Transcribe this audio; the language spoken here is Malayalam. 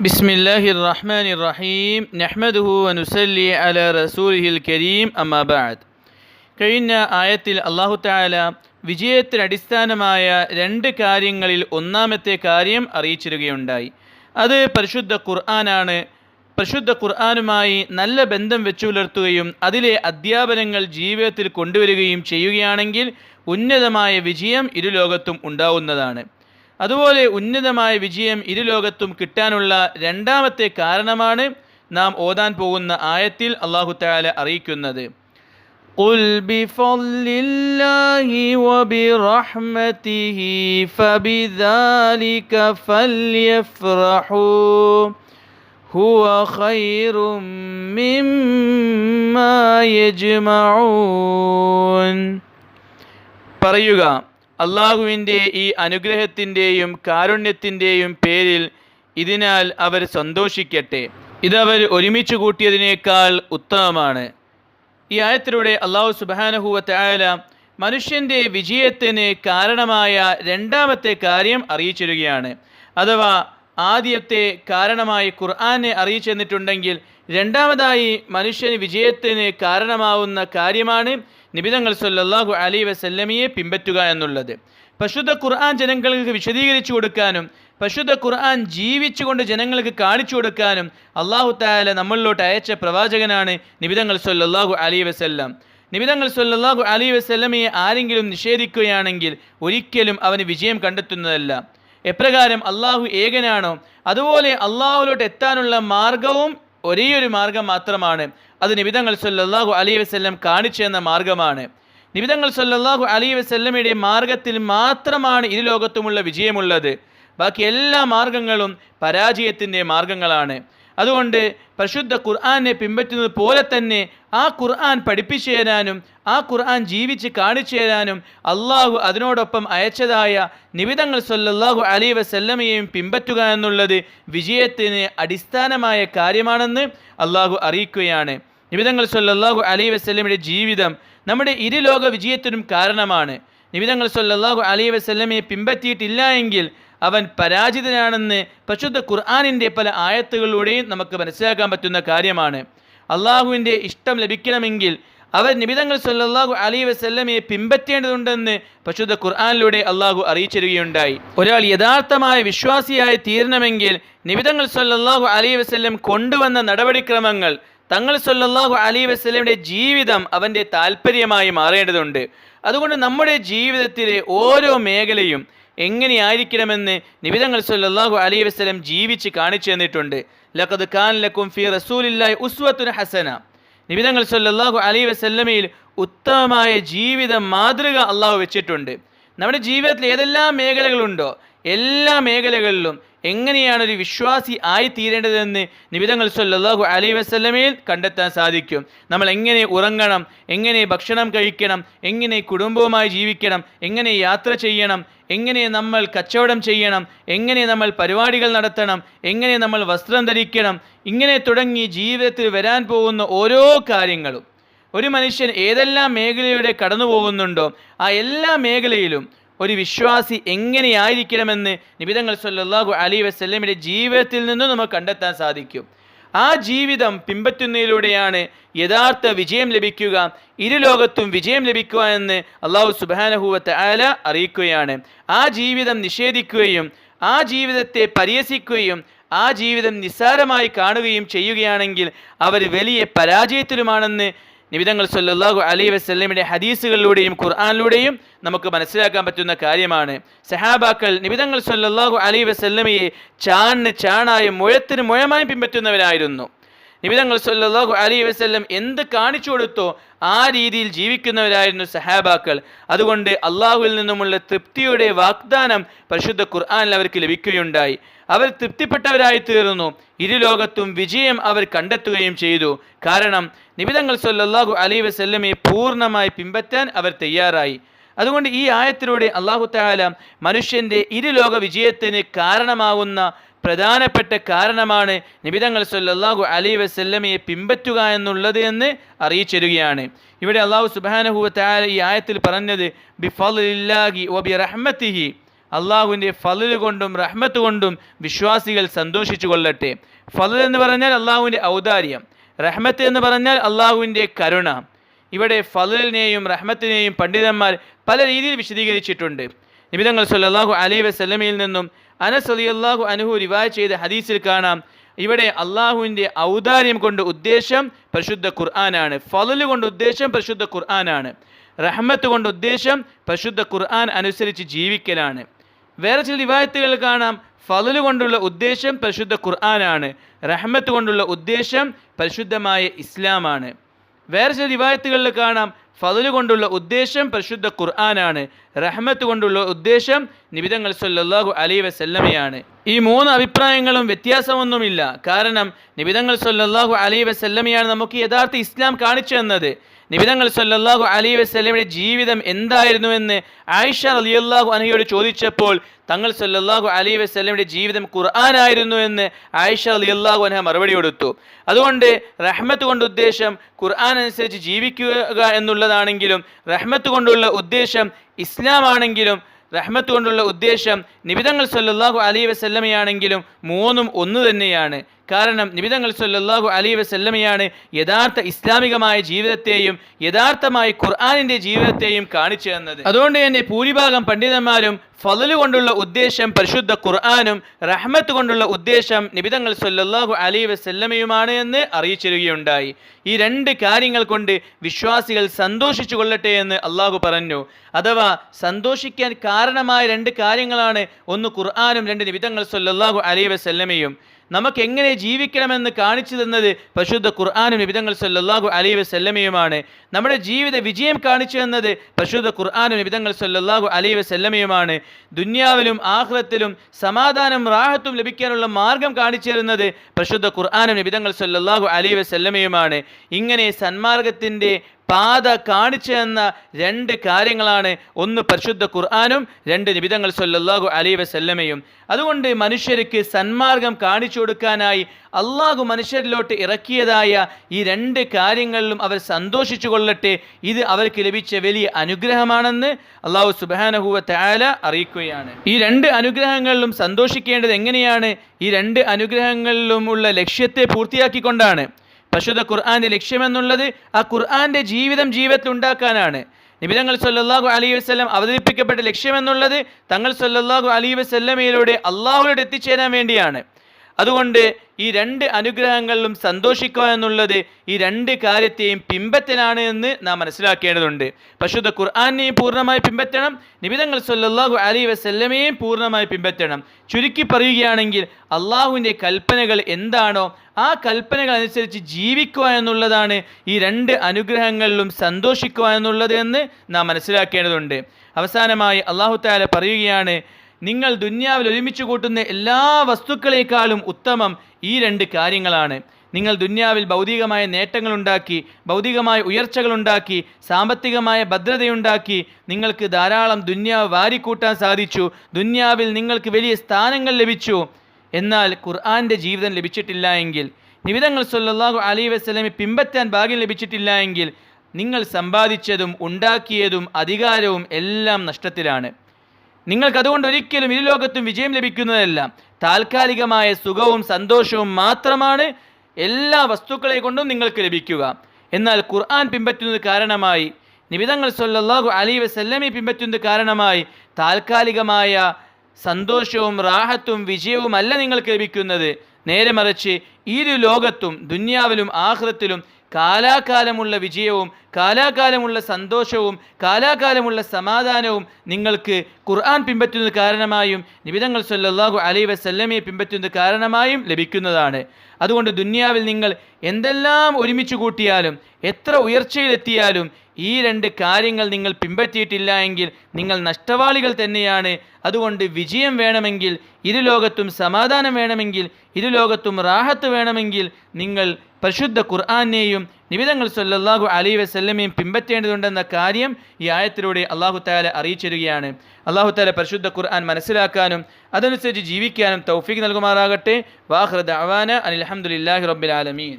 بسم الله الرحمن الرحيم نحمده ونسلي على رسوله الكريم أما بعد കഴിഞ്ഞ ആയത്തിൽ അള്ളാഹു താല വിജയത്തിന് അടിസ്ഥാനമായ രണ്ട് കാര്യങ്ങളിൽ ഒന്നാമത്തെ കാര്യം അറിയിച്ചിരുകയുണ്ടായി അത് പരിശുദ്ധ ഖുർആനാണ് പരിശുദ്ധ ഖുർആനുമായി നല്ല ബന്ധം വെച്ചു പുലർത്തുകയും അതിലെ അധ്യാപനങ്ങൾ ജീവിതത്തിൽ കൊണ്ടുവരികയും ചെയ്യുകയാണെങ്കിൽ ഉന്നതമായ വിജയം ഇരുലോകത്തും ഉണ്ടാവുന്നതാണ് അതുപോലെ ഉന്നതമായ വിജയം ഇരുലോകത്തും കിട്ടാനുള്ള രണ്ടാമത്തെ കാരണമാണ് നാം ഓതാൻ പോകുന്ന ആയത്തിൽ അള്ളാഹു താല അറിയിക്കുന്നത് قل بفضل الله وبرحمته فبذلك فليفرحوا هو خير مما يجمعون പറയുക അള്ളാഹുവിന്റെ ഈ അനുഗ്രഹത്തിന്റെയും കാരുണ്യത്തിന്റെയും പേരിൽ ഇതിനാൽ അവർ സന്തോഷിക്കട്ടെ. ഇതവർ ഒരുമിച്ച് കൂട്ടിയതിനേക്കാൾ ഉത്തമമാണ്. ഈ ആയത്തിലൂടെ അള്ളാഹു സുബാനഹുവ ആയ മനുഷ്യന്റെ വിജയത്തിന് കാരണമായ രണ്ടാമത്തെ കാര്യം അറിയിച്ചിരുകയാണ് അഥവാ ആദ്യത്തെ കാരണമായി ഖുർആനെ അറിയിച്ചു തന്നിട്ടുണ്ടെങ്കിൽ രണ്ടാമതായി മനുഷ്യന് വിജയത്തിന് കാരണമാവുന്ന കാര്യമാണ് നിബിതങ്ങൾ സല്ലാഹു അലി വസല്ലമിയെ പിൻപറ്റുക എന്നുള്ളത്. പശുദ്ധ ഖുർആൻ ജനങ്ങൾക്ക് വിശദീകരിച്ചു കൊടുക്കാനും പശുദ്ധ ഖുർആൻ ജീവിച്ചുകൊണ്ട് ജനങ്ങൾക്ക് കാണിച്ചു കൊടുക്കാനും അള്ളാഹു താല നമ്മളിലോട്ട് അയച്ച പ്രവാചകനാണ് നിബിതങ്ങൾ സല്ലാഹു അലി വസല്ലം. നിബിതങ്ങൾ സല്ലാഹു അലി വസല്ലമയെ ആരെങ്കിലും നിഷേധിക്കുകയാണെങ്കിൽ ഒരിക്കലും അവന് വിജയം കണ്ടെത്തുന്നതല്ല. എപ്രകാരം അള്ളാഹു ഏകനാണോ? അതുപോലെ അള്ളാഹുലോട്ട് എത്താനുള്ള മാർഗവും ഒരേ ഒരു മാർഗം മാത്രമാണ്. അത് നിബിതങ്ങൾ സല്ലാഹു അലി വസ്ല്ലം കാണിച്ചു തന്ന മാർഗമാണ്. നിബിതങ്ങൾ സല്ലാഹു അലി വസല്ലമയുടെ മാർഗത്തിൽ മാത്രമാണ് ഇരു ലോകത്തുമുള്ള വിജയമുള്ളത്. ബാക്കി എല്ലാ മാർഗങ്ങളും പരാജയത്തിന്റെ മാർഗങ്ങളാണ്. അതുകൊണ്ട് പരിശുദ്ധ ഖുർആാനെ പിൻപറ്റുന്നത് പോലെ തന്നെ ആ ഖുർആൻ പഠിപ്പിച്ചു തരാനും ആ ഖുർആൻ ജീവിച്ച് കാണിച്ചു തരാനും അള്ളാഹു അതിനോടൊപ്പം അയച്ചതായ നിബിതങ്ങൾ സൊല്ലാഹു അലി വസല്ലമയെയും പിൻപറ്റുക എന്നുള്ളത് വിജയത്തിന് അടിസ്ഥാനമായ കാര്യമാണെന്ന് അള്ളാഹു അറിയിക്കുകയാണ്. നിബിതങ്ങൾ സൊല്ലാഹു അലി വസല്ലമയുടെ ജീവിതം നമ്മുടെ ഇരുലോക വിജയത്തിനും കാരണമാണ്. നിബിതങ്ങൾ സൊല്ലാഹു അലി വസല്ലമയെ പിൻപറ്റിയിട്ടില്ല എങ്കിൽ അവൻ പരാജിതനാണെന്ന് പരിശുദ്ധ ഖുർആാനിന്റെ പല ആയത്തുകളിലൂടെയും നമുക്ക് മനസ്സിലാക്കാൻ പറ്റുന്ന കാര്യമാണ്. അള്ളാഹുവിന്റെ ഇഷ്ടം ലഭിക്കണമെങ്കിൽ അവർ നിബിതങ്ങൾ സല്ലാഹു അലി വസ്ല്ലമയെ പിൻപറ്റേണ്ടതുണ്ടെന്ന് പരിശുദ്ധ ഖുർആാനിലൂടെ അള്ളാഹു അറിയിച്ചിരുകയുണ്ടായി ഒരാൾ യഥാർത്ഥമായ വിശ്വാസിയായി തീരണമെങ്കിൽ നിബിതങ്ങൾ സല്ലാഹു അലി വസ്ല്ലം കൊണ്ടുവന്ന നടപടിക്രമങ്ങൾ തങ്ങൾ സല്ലാഹു അലി വസല്ലമയുടെ ജീവിതം അവന്റെ താല്പര്യമായി മാറേണ്ടതുണ്ട്. അതുകൊണ്ട് നമ്മുടെ ജീവിതത്തിലെ ഓരോ മേഖലയും എങ്ങനെയായിരിക്കണമെന്ന് നിബിതങ്ങൾ സല്ലല്ലാഹു അലൈഹി വസ്ലം ജീവിച്ച് കാണിച്ചു തന്നിട്ടുണ്ട്. ലഖദ് ഖാൻ ലക്കും ഫി റസൂലില്ലാഹി ഉസ്വത്തുൻ ഹസന. നിബിതങ്ങൾ സല്ലല്ലാഹു അലൈഹി വസല്ലമയിൽ ഉത്തമമായ ജീവിത മാതൃക അള്ളാഹു വെച്ചിട്ടുണ്ട്. നമ്മുടെ ജീവിതത്തിൽ ഏതെല്ലാം മേഖലകളുണ്ടോ എല്ലാ മേഖലകളിലും എങ്ങനെയാണ് ഒരു വിശ്വാസി ആയി തീരേണ്ടതെന്ന് നിബിതങ്ങൾ സല്ലാഹു അലൈഹി വസ്ലമയിൽ കണ്ടെത്താൻ സാധിക്കും. നമ്മൾ എങ്ങനെ ഉറങ്ങണം എങ്ങനെ ഭക്ഷണം കഴിക്കണം എങ്ങനെ കുടുംബവുമായി ജീവിക്കണം എങ്ങനെ യാത്ര ചെയ്യണം എങ്ങനെ നമ്മൾ കച്ചവടം ചെയ്യണം എങ്ങനെ നമ്മൾ പരിപാടികൾ നടത്തണം എങ്ങനെ നമ്മൾ വസ്ത്രം ധരിക്കണം ഇങ്ങനെ തുടങ്ങി ജീവിതത്തിൽ വരാൻ പോകുന്ന ഓരോ കാര്യങ്ങളും. ഒരു മനുഷ്യൻ ഏതെല്ലാം മേഖലയുടെ കടന്നു പോകുന്നുണ്ടോ ആ എല്ലാ മേഖലയിലും ഒരു വിശ്വാസി എങ്ങനെയായിരിക്കണമെന്ന് നിബിതങ്ങൾ സല്ലാഹു അലി വസല്ലമയുടെ ജീവിതത്തിൽ നിന്നും നമുക്ക് കണ്ടെത്താൻ സാധിക്കും. ആ ജീവിതം പിൻപറ്റുന്നതിലൂടെയാണ് യഥാർത്ഥ വിജയം ലഭിക്കുക ഇരു ലോകത്തും വിജയം ലഭിക്കുക എന്ന് അള്ളാഹു സുബാനഹൂവത്ത് ആല അറിയിക്കുകയാണ്. ആ ജീവിതം നിഷേധിക്കുകയും ആ ജീവിതത്തെ പരിഹസിക്കുകയും ആ ജീവിതം നിസ്സാരമായി കാണുകയും ചെയ്യുകയാണെങ്കിൽ അവർ വലിയ പരാജയത്തിലുമാണെന്ന് നിബിതങ്ങൾ സല്ലാഹു അലൈഹി വസല്ലമയുടെ ഹദീസുകളിലൂടെയും ഖുർആാനിലൂടെയും നമുക്ക് മനസ്സിലാക്കാൻ പറ്റുന്ന കാര്യമാണ്. സഹാബാക്കൾ നിബിതങ്ങൾ സല്ലാഹു അലൈഹി വസല്ലമയെ ചാണ് ചാണായും മുഴത്തിന് മുഴമായും പിൻപറ്റുന്നവരായിരുന്നു. നിബിതങ്ങൾ സല്ലാഹു അലൈഹി വസല്ലം എന്ത് കാണിച്ചു കൊടുത്തോ ആ രീതിയിൽ ജീവിക്കുന്നവരായിരുന്നു സഹാബാക്കൾ. അതുകൊണ്ട് അള്ളാഹുവിൽ നിന്നുമുള്ള തൃപ്തിയുടെ വാഗ്ദാനം പരിശുദ്ധ ഖുർആാനിൽ അവർക്ക് ലഭിക്കുകയുണ്ടായി. അവർ തൃപ്തിപ്പെട്ടവരായി തീർന്നു ഇരുലോകത്തും വിജയം അവർ കണ്ടെത്തുകയും ചെയ്തു. കാരണം നിബിതങ്ങൾ സല്ലല്ലാഹു അലൈഹി വസ്ല്ലമെ പൂർണമായി പിമ്പറ്റാൻ അവർ തയ്യാറായി. അതുകൊണ്ട് ഈ ആയത്തിലൂടെ അള്ളാഹു താല മനുഷ്യന്റെ ഇരുലോക വിജയത്തിന് കാരണമാകുന്ന പ്രധാനപ്പെട്ട കാരണമാണ് നിബിതങ്ങൾ സല്ലല്ലാഹു അലൈഹി വസല്ലമയെ പിമ്പറ്റുക എന്നുള്ളത് എന്ന് അറിയിച്ചിരുകയാണ് ഇവിടെ അള്ളാഹു സുബാനഹു താല ഈ ആയത്തിൽ പറഞ്ഞത് ബിഫലില്ലാഹി ഒബി റഹ്മത്തിഹി അള്ളാഹുവിന്റെ ഫലല് കൊണ്ടും റഹ്മത്ത് കൊണ്ടും വിശ്വാസികൾ സന്തോഷിച്ചു കൊള്ളട്ടെ. ഫലൽ എന്ന് പറഞ്ഞാൽ അള്ളാഹുവിന്റെ ഔദാര്യം. റഹ്മത്ത് എന്ന് പറഞ്ഞാൽ അള്ളാഹുവിന്റെ കരുണ. ഇവിടെ ഫലലിനെയും റഹ്മത്തിനെയും പണ്ഡിതന്മാർ പല രീതിയിൽ വിശദീകരിച്ചിട്ടുണ്ട്. നിബിതങ്ങൾ സല്ലാഹു അലൈ വസല്ലമയിൽ നിന്നും അനസ് അലി അള്ളാഹു അനുഹു റിവായ് ചെയ്ത ഹദീസിൽ കാണാം ഇവിടെ അള്ളാഹുവിന്റെ ഔദാര്യം കൊണ്ട് ഉദ്ദേശം പരിശുദ്ധ ഖുർആനാണ്. ഫലല് കൊണ്ട് ഉദ്ദേശം പരിശുദ്ധ ഖുർആനാണ്. റഹ്മത്ത് കൊണ്ട് ഉദ്ദേശം പരിശുദ്ധ ഖുർആൻ അനുസരിച്ച് ജീവിക്കലാണ്. വേറെ ചില റിവായത്തുകൾ കാണാം. ഫലല് കൊണ്ടുള്ള ഉദ്ദേശം പരിശുദ്ധ ഖുർആനാണ്. റഹ്മത്ത് കൊണ്ടുള്ള ഉദ്ദേശം പരിശുദ്ധമായ ഇസ്ലാമാണ്. വേറെ ചില റിവായത്തുകളിൽ കാണാം. ഫലല് കൊണ്ടുള്ള ഉദ്ദേശം പരിശുദ്ധ ഖുർആനാണ്. റഹ്മത്ത് കൊണ്ടുള്ള ഉദ്ദേശം നിബിതങ്ങൾ സല്ലാഹു അലൈഹി വസല്ലമയാണ്. ഈ മൂന്ന് അഭിപ്രായങ്ങളും വ്യത്യാസമൊന്നുമില്ല. കാരണം നിബിതങ്ങൾ സല്ലാഹു അലൈഹി വസല്ലമയാണ് നമുക്ക് യഥാർത്ഥ ഇസ്ലാം കാണിച്ചു തന്നത്. നിബിതങ്ങൾ സല്ലാഹു അലി വസ്ലമിയുടെ ജീവിതം എന്തായിരുന്നുവെന്ന് ആയിഷ റളിയല്ലാഹു അൻഹയോട് ചോദിച്ചപ്പോൾ തങ്ങൾ സല്ലാഹു അലി വസ്ലമിയുടെ ജീവിതം ഖുർആനായിരുന്നു എന്ന് ആയിഷ റളിയല്ലാഹു അനഹ മറുപടി കൊടുത്തു. അതുകൊണ്ട് റഹ്മത്ത് കൊണ്ട് ഉദ്ദേശം ഖുർആൻ അനുസരിച്ച് ജീവിക്കുക എന്നുള്ളതാണെങ്കിലും റഹ്മത്ത് കൊണ്ടുള്ള ഉദ്ദേശം ഇസ്ലാമാണെങ്കിലും റഹ്മത്ത് കൊണ്ടുള്ള ഉദ്ദേശം നിബിതങ്ങൾ സല്ലാഹു അലി വസല്ലമയാണെങ്കിലും മൂന്നും ഒന്ന് തന്നെയാണ്. കാരണം നിബിതങ്ങൾ സല്ലാഹു അലി വസല്ലമയാണ് യഥാർത്ഥ ഇസ്ലാമികമായ ജീവിതത്തെയും യഥാർത്ഥമായി ഖുർആാനിന്റെ ജീവിതത്തെയും കാണിച്ചു തന്നത്. അതുകൊണ്ട് തന്നെ ഭൂരിഭാഗം പണ്ഡിതന്മാരും ഫലല് കൊണ്ടുള്ള ഉദ്ദേശം പരിശുദ്ധ ഖുർആാനും റഹ്മത്ത് കൊണ്ടുള്ള ഉദ്ദേശം നിബിതങ്ങൾ സല്ലാഹു അലി വസല്ലമയുമാണ് എന്ന് അറിയിച്ചിരുകയുണ്ടായി ഈ രണ്ട് കാര്യങ്ങൾ കൊണ്ട് വിശ്വാസികൾ സന്തോഷിച്ചു കൊള്ളട്ടെ എന്ന് അള്ളാഹു പറഞ്ഞു. അഥവാ സന്തോഷിക്കാൻ കാരണമായ രണ്ട് കാര്യങ്ങളാണ് ഒന്ന് ഖുർആാനും രണ്ട് നിബിതങ്ങൾ സല്ലാഹു അലി വസല്ലമയും. നമുക്ക് എങ്ങനെ ജീവിക്കണമെന്ന് കാണിച്ചു തന്നത് പരിശുദ്ധ ഖുർആാനും നിബിതങ്ങൾ സല്ലാഹു അലൈ വസല്ലമയുമാണ്. നമ്മുടെ ജീവിത വിജയം കാണിച്ചു തന്നത് പരിശുദ്ധ ഖുർആാനും നിബിതങ്ങൾ സല്ലാഹു അലൈ വസല്ലമയുമാണ്. ദുന്യാവിലും ആഹ്ലത്തിലും സമാധാനം റാഹത്തും ലഭിക്കാനുള്ള മാർഗം കാണിച്ചു തരുന്നത് പരിശുദ്ധ ഖുർആാനും നിബിതങ്ങൾ സല്ലാഹു അലൈ വസല്ലമയുമാണ്. ഇങ്ങനെ സന്മാർഗത്തിന്റെ പാത കാണിച്ചു തന്ന രണ്ട് കാര്യങ്ങളാണ്. ഒന്ന് പരിശുദ്ധ ഖുർആാനും രണ്ട് നിബിതങ്ങൾ സൊല്ലാഹു അലൈഹി വസല്ലമയും. അതുകൊണ്ട് മനുഷ്യർക്ക് സന്മാർഗം കാണിച്ചു കൊടുക്കാനായി അള്ളാഹു മനുഷ്യരിലോട്ട് ഇറക്കിയതായ ഈ രണ്ട് കാര്യങ്ങളിലും അവർ സന്തോഷിച്ചു കൊള്ളട്ടെ. ഇത് അവർക്ക് ലഭിച്ച വലിയ അനുഗ്രഹമാണെന്ന് അള്ളാഹു സുബാനഹുവ താല അറിയിക്കുകയാണ്. ഈ രണ്ട് അനുഗ്രഹങ്ങളിലും സന്തോഷിക്കേണ്ടത് എങ്ങനെയാണ്? ഈ രണ്ട് അനുഗ്രഹങ്ങളിലുമുള്ള ലക്ഷ്യത്തെ പൂർത്തിയാക്കിക്കൊണ്ടാണ്. പരിശുദ്ധ ഖുർആാന്റെ ലക്ഷ്യമെന്നുള്ളത് ആ ഖുർആന്റെ ജീവിതം ജീവിതത്തിൽ ഉണ്ടാക്കാനാണ് നിബിതങ്ങൾ സല്ലല്ലാഹു അലൈഹി വസല്ലം അവതരിപ്പിക്കപ്പെട്ട ലക്ഷ്യമെന്നുള്ളത് തങ്ങൾ സല്ലല്ലാഹു അലൈഹി വസ്ല്ലമയിലൂടെ അള്ളാഹുലോട് എത്തിച്ചേരാൻ വേണ്ടിയാണ്. അതുകൊണ്ട് ഈ രണ്ട് അനുഗ്രഹങ്ങളിലും സന്തോഷിക്കുക എന്നുള്ളത് ഈ രണ്ട് കാര്യത്തെയും പിമ്പത്തിനാണ് എന്ന് നാം മനസ്സിലാക്കേണ്ടതുണ്ട്. പശുദ്ധ ഖുർആാനെയും പൂർണമായി പിമ്പറ്റണം നിബിതങ്ങൾ സല്ലാഹു അലി വസല്ലമയെയും പൂർണമായി പിമ്പറ്റണം ചുരുക്കി പറയുകയാണെങ്കിൽ അള്ളാഹുവിന്റെ കൽപ്പനകൾ എന്താണോ ആ കൽപ്പനകൾ അനുസരിച്ച് ജീവിക്കുക എന്നുള്ളതാണ് ഈ രണ്ട് അനുഗ്രഹങ്ങളിലും സന്തോഷിക്കുക എന്നുള്ളത് എന്ന് നാം മനസ്സിലാക്കേണ്ടതുണ്ട്. അവസാനമായി അള്ളാഹു താല പറയുകയാണ് നിങ്ങൾ ദുന്യാവിൽ ഒരുമിച്ച് കൂട്ടുന്ന എല്ലാ വസ്തുക്കളേക്കാളും ഉത്തമം ഈ രണ്ട് കാര്യങ്ങളാണ്. നിങ്ങൾ ദുന്യാവിൽ ഭൗതികമായ നേട്ടങ്ങളുണ്ടാക്കി ഭൗതികമായ ഉയർച്ചകളുണ്ടാക്കി സാമ്പത്തികമായ ഭദ്രതയുണ്ടാക്കി നിങ്ങൾക്ക് ധാരാളം ദുന്യാവ് വാരിക്കൂട്ടാൻ സാധിച്ചു. ദുന്യാവിൽ നിങ്ങൾക്ക് വലിയ സ്ഥാനങ്ങൾ ലഭിച്ചു. എന്നാൽ ഖുർആാന്റെ ജീവിതം ലഭിച്ചിട്ടില്ല എങ്കിൽ നിവിധങ്ങൾ സല്ലാഹു അലി വസല്ലമെ പിമ്പറ്റാൻ ഭാഗ്യം ലഭിച്ചിട്ടില്ല എങ്കിൽ നിങ്ങൾ സമ്പാദിച്ചതും ഉണ്ടാക്കിയതും അധികാരവും എല്ലാം നഷ്ടത്തിലാണ്. നിങ്ങൾക്ക് അതുകൊണ്ട് ഒരിക്കലും ഇരുലോകത്തും വിജയം ലഭിക്കുന്നതല്ല. താൽക്കാലികമായ സുഖവും സന്തോഷവും മാത്രമാണ് എല്ലാ വസ്തുക്കളെ കൊണ്ടും നിങ്ങൾക്ക് ലഭിക്കുക. എന്നാൽ ഖുർആൻ പിൻപറ്റുന്നത് കാരണമായി നിബിതങ്ങൾ സൊല്ലാഹു അലി വസല്ലമി പിൻപറ്റുന്നത് കാരണമായി താൽക്കാലികമായ സന്തോഷവും റാഹത്തും വിജയവും അല്ല നിങ്ങൾക്ക് ലഭിക്കുന്നത്. നേരെ മറിച്ച് ഇരു ലോകത്തും ദുന്യാവിലും ആഹ്റത്തിലും കാലാകാലമുള്ള വിജയവും കാലാകാലമുള്ള സന്തോഷവും കാലാകാലമുള്ള സമാധാനവും നിങ്ങൾക്ക് ഖുർആൻ പിൻപറ്റുന്നത് കാരണമായും നിബിതങ്ങൾ സല്ലാഹു അലൈ വസല്ലമയെ പിൻപറ്റുന്നത് കാരണമായും ലഭിക്കുന്നതാണ്. അതുകൊണ്ട് ദുന്യാവിൽ നിങ്ങൾ എന്തെല്ലാം ഒരുമിച്ച് കൂട്ടിയാലും എത്ര ഉയർച്ചയിലെത്തിയാലും ഈ രണ്ട് കാര്യങ്ങൾ നിങ്ങൾ പിൻപറ്റിയിട്ടില്ല എങ്കിൽ നിങ്ങൾ നഷ്ടവാളികൾ തന്നെയാണ്. അതുകൊണ്ട് വിജയം വേണമെങ്കിൽ ഇരു ലോകത്തും സമാധാനം വേണമെങ്കിൽ ഇരു ലോകത്തും റാഹത്ത് വേണമെങ്കിൽ നിങ്ങൾ പരിശുദ്ധ ഖുർആാനെയും നിബിതങ്ങൾ സല്ലാഹു അലൈഹി വസ്ല്ലമയും പിൻപറ്റേണ്ടതുണ്ടെന്ന കാര്യം ഈ ആയത്തിലൂടെ അള്ളാഹു താല അറിയിച്ചിരുകയാണ് അള്ളാഹു താല പരിശുദ്ധ ഖുർആൻ മനസ്സിലാക്കാനും അതനുസരിച്ച് ജീവിക്കാനും തൗഫീഖ് നൽകുമാറാകട്ടെ. വാഹൃദ് അവാന അനിൽ അഹമ്മദില്ലാഹി റബ്ബിൽ ആലമീൻ.